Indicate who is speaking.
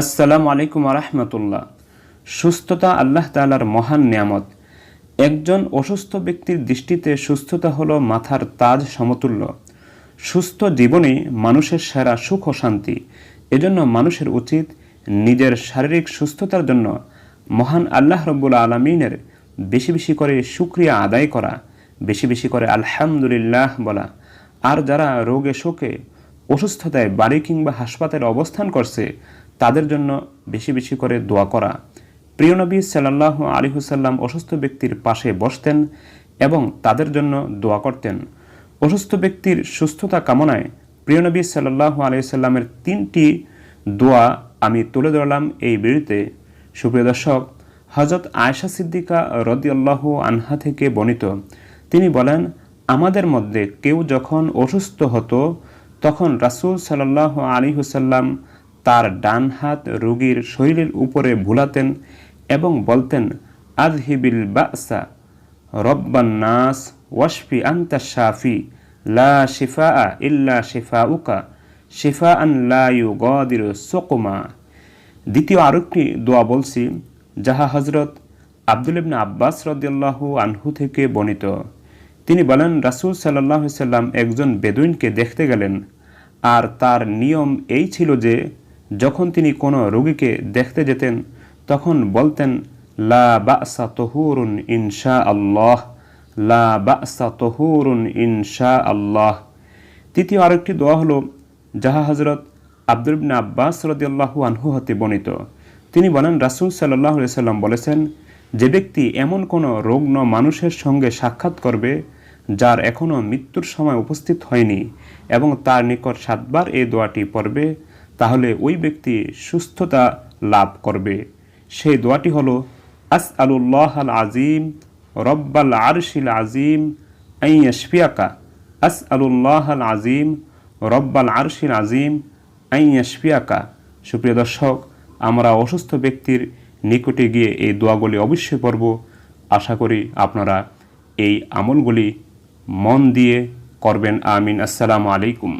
Speaker 1: আসসালামু আলাইকুম রহমতুল্লাহ সুস্থতা আল্লাহ তালার মহান নিয়ামত। একজন অসুস্থ ব্যক্তির দৃষ্টিতে সুস্থতা হলো মাথার তাজ সমতুল্য। সুস্থ জীবনেই মানুষের সেরা সুখ ও শান্তি। এজন্য মানুষের উচিত নিজের শারীরিক সুস্থতার জন্য মহান আল্লাহ রব্বুল আলমিনের বেশি বেশি করে শুক্রিয়া আদায় করা, বেশি বেশি করে আলহামদুলিল্লাহ বলা। আর যারা রোগে শোকে অসুস্থতায় বাড়ি কিংবা হাসপাতালে অবস্থান করছে, তাদের জন্য বেশি বেশি করে দোয়া করা। প্রিয় নবী সাল্লাহ আলী হুসাল্লাম অসুস্থ ব্যক্তির পাশে বসতেন এবং তাদের জন্য দোয়া করতেন। অসুস্থ ব্যক্তির সুস্থতা কামনায় প্রিয় নবী সাল্লাহ আলিয়াল্লামের তিনটি দোয়া আমি তুলে ধরলাম এই বিড়িতে। সুপ্রিয় দর্শক হজরত আয়সা সিদ্দিকা রদিয়াল্লাহ আনহা থেকে বর্ণিত। তিনি বলেন, আমাদের মধ্যে কেউ যখন অসুস্থ হতো তখন রাসূল সাল্লাহ আলী হুসাল্লাম তার ডান হাত রোগীর শরীরের উপরে ভুলাতেন এবং বলতেন আজহিবিল বাসা, রব্বান নাস, ওয়াশফি আন্তা শাফি, লা শিফা ইল্লা শিফা উকা শিফা আন লা ইউগাদির সোকমা। দ্বিতীয় আরেকটি দোয়া বলছি, যাহা হজরত আব্দুল ইবনে আব্বাস রদিয়াল্লাহু আনহু থেকে বর্ণিত। তিনি বলেন, রাসূল সাল্লাহ সাল্লাম একজন বেদুইনকে দেখতে গেলেন, আর তার নিয়ম এই ছিল যে, যখন তিনি কোনো রোগীকে দেখতে যেতেন, তখন বলতেন, লা বাসা তহুরুন ইনশা আল্লাহ লা বাসা তহুরুন ইনশা আল্লাহ তৃতীয় আরেকটি দোয়া হলো, যাহা হজরত আব্দুল ইবনে আব্বাস রদিয়াল্লাহু আনহু হতে বর্ণিত। তিনি বলেন, রাসূল সাল্লাহ সাল্লাম বলেছেন যে ব্যক্তি এমন কোনো রোগ্ন মানুষের সঙ্গে সাক্ষাৎ করবে, যার এখনও মৃত্যুর সময় উপস্থিত হয়নি এবং তার নিকট সাতবার এই দোয়াটি পড়বে, তাহলে ওই ব্যক্তি সুস্থতা লাভ করবে। সেই দোয়াটি হল আস আলুল্লাহ আল আজিম, রব্বাল আরশিল আজিম I ইয়াশফিয়াকা। Us আলুল্লাহ Al Azim, রব্বাল আরশিল Azim I সুপ্রিয় দর্শক, আমরা অসুস্থ ব্যক্তির নিকটে গিয়ে এই দোয়াগুলি অবশ্যই পড়ব। আশা করি আপনারা এই আমলগুলি মন দিয়ে করবেন। আমিন। আসসালামু আলাইকুম।